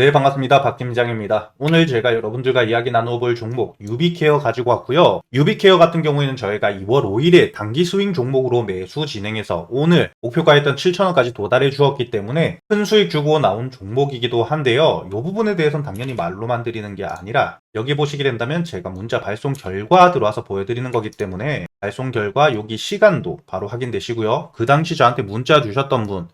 네, 반갑습니다. 박 팀장입니다. 오늘 제가 여러분들과 이야기 나눠볼 종목 유비케어 가지고 왔고요. 유비케어 같은 경우에는 저희가 2월 5일에 단기 스윙 종목으로 매수 진행해서 오늘 목표가였던 7,000원까지 도달해 주었기 때문에 큰 수익 주고 나온 종목이기도 한데요. 이 부분에 대해서는 당연히 말로만 드리는 게 아니라 여기 보시게 된다면 제가 문자 발송 결과 들어와서 보여드리는 거기 때문에 발송 결과 여기 시간도 바로 확인되시고요. 그 당시 저한테 문자 주셨던 분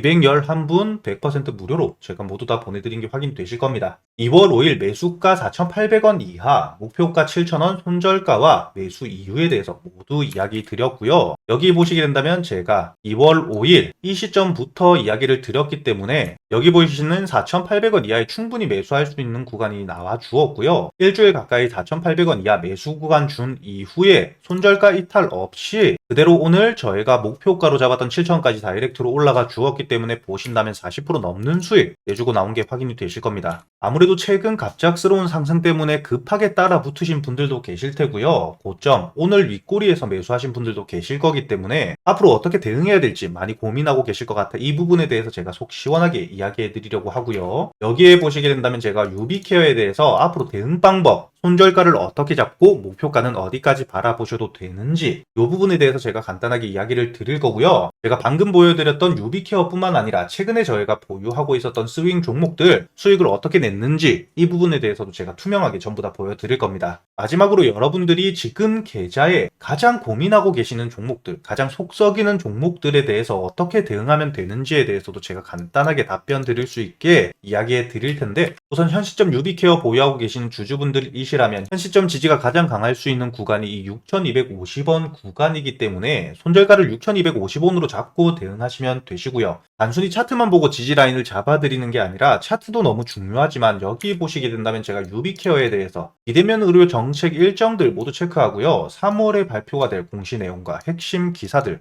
211분 100% 무료로 제가 모두 다 보내드린 게 확인되실 겁니다. 2월 5일 매수가 4,800원 이하, 목표가 7,000원 손절가와 매수 이유에 대해서 모두 이야기 드렸고요. 여기 보시게 된다면 제가 2월 5일 이 시점부터 이야기를 드렸기 때문에 여기 보이시는 4,800원 이하에 충분히 매수할 수 있는 구간이 나와 주었고요. 일주일 가까이 4,800원 이하 매수 구간 준 이후에 손절가 이탈 없이 그대로 오늘 저희가 목표가로 잡았던 7,000원까지 다이렉트로 올라가 주었기 때문에 보신다면 40% 넘는 수익 내주고 나온 게 확인이 되실 겁니다. 아무래도 최근 갑작스러운 상승 때문에 급하게 따라 붙으신 분들도 계실 테고요. 고점 오늘 윗꼬리에서 매수하신 분들도 계실 거기 때문에 앞으로 어떻게 대응해야 될지 많이 고민하고 계실 것 같아 이 부분에 대해서 제가 속 시원하게 이야기해 드리려고 하고요. 여기에 보시게 된다면 제가 유비케어에 대해서 앞으로 대응 방법 손절가를 어떻게 잡고 목표가는 어디까지 바라보셔도 되는지 이 부분에 대해서 제가 간단하게 이야기를 드릴 거고요. 제가 방금 보여드렸던 유비케어뿐만 아니라 최근에 저희가 보유하고 있었던 스윙 종목들 수익을 어떻게 냈는지 이 부분에 대해서도 제가 투명하게 전부 다 보여드릴 겁니다. 마지막으로 여러분들이 지금 계좌에 가장 고민하고 계시는 종목들, 가장 속 썩이는 종목들에 대해서 어떻게 대응하면 되는지에 대해서도 제가 간단하게 답변 드릴 수 있게 이야기해 드릴 텐데 우선 현 시점 유비케어 보유하고 계시는 주주분들이시 라면 현 시점 지지가 가장 강할 수 있는 구간이 이 6,250원 구간이기 때문에 손절가를 6,250원으로 잡고 대응하시면 되시고요. 단순히 차트만 보고 지지 라인을 잡아드리는 게 아니라 차트도 너무 중요하지만 여기 보시게 된다면 제가 유비케어에 대해서 비대면 의료 정책 일정들 모두 체크하고요. 3월에 발표가 될 공시 내용과 핵심 기사들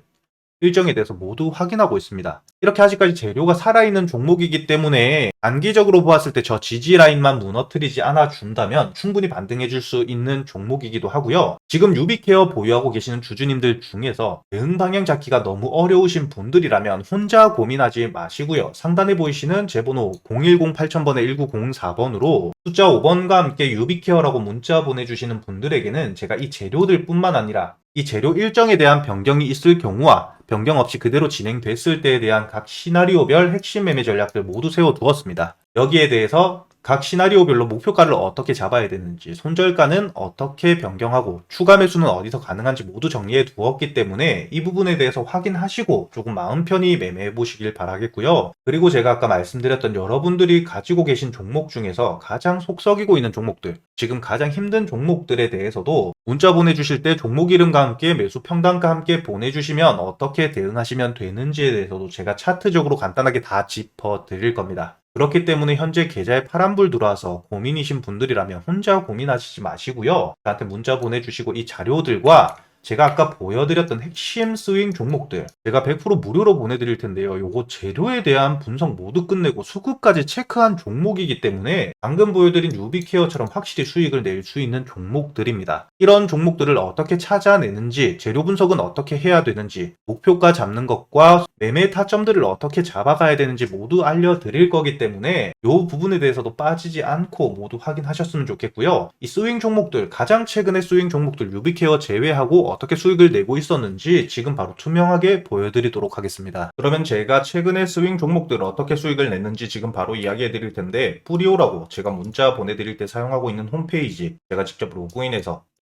일정에 대해서 모두 확인하고 있습니다. 이렇게 아직까지 재료가 살아있는 종목이기 때문에 단기적으로 보았을 때 저 지지 라인만 무너뜨리지 않아 준다면 충분히 반등해 줄 수 있는 종목이기도 하고요. 지금 유비케어 보유하고 계시는 주주님들 중에서 대응 방향 잡기가 너무 어려우신 분들이라면 혼자 고민하지 마시고요. 상단에 보이시는 제 번호 010-8000번에 1904번으로 숫자 5번과 함께 유비케어라고 문자 보내주시는 분들에게는 제가 이 재료들 뿐만 아니라 이 재료 일정에 대한 변경이 있을 경우와 변경 없이 그대로 진행됐을 때에 대한 각 시나리오별 핵심 매매 전략들 모두 세워두었습니다. 여기에 대해서 각 시나리오별로 목표가를 어떻게 잡아야 되는지, 손절가는 어떻게 변경하고, 추가 매수는 어디서 가능한지 모두 정리해 두었기 때문에 이 부분에 대해서 확인하시고 조금 마음 편히 매매해 보시길 바라겠고요. 그리고 제가 아까 말씀드렸던 여러분들이 가지고 계신 종목 중에서 가장 속썩이고 있는 종목들, 지금 가장 힘든 종목들에 대해서도 문자 보내주실 때 종목 이름과 함께 매수 평단과 함께 보내주시면 어떻게 대응하시면 되는지에 대해서도 제가 차트적으로 간단하게 다 짚어 드릴 겁니다. 그렇기 때문에 현재 계좌에 파란불 들어와서 고민이신 분들이라면 혼자 고민하시지 마시고요. 저한테 문자 보내주시고 이 자료들과 제가 아까 보여드렸던 핵심 스윙 종목들 제가 100% 무료로 보내드릴 텐데요. 요거 재료에 대한 분석 모두 끝내고 수급까지 체크한 종목이기 때문에 방금 보여드린 유비케어처럼 확실히 수익을 낼 수 있는 종목들입니다. 이런 종목들을 어떻게 찾아내는지 재료 분석은 어떻게 해야 되는지 목표가 잡는 것과 매매 타점들을 어떻게 잡아가야 되는지 모두 알려드릴 거기 때문에 이 부분에 대해서도 빠지지 않고 모두 확인하셨으면 좋겠고요. 이 스윙 종목들 가장 최근의 스윙 종목들 유비케어 제외하고 어떻게 수익을 내고 있었는지 지금 바로 투명하게 보여드리도록 하겠습니다. 그러면 제가 최근에 스윙 종목들 어떻게 수익을 냈는지 지금 바로 이야기해 드릴 텐데 뿌리오라고 제가 문자 보내드릴 때 사용하고 있는 홈페이지 제가 직접 로그인해서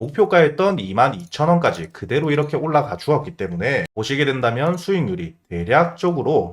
목표가였던 22,000원까지 그대로 이렇게 올라가 주었기 때문에 보시게 된다면 수익률이 대략적으로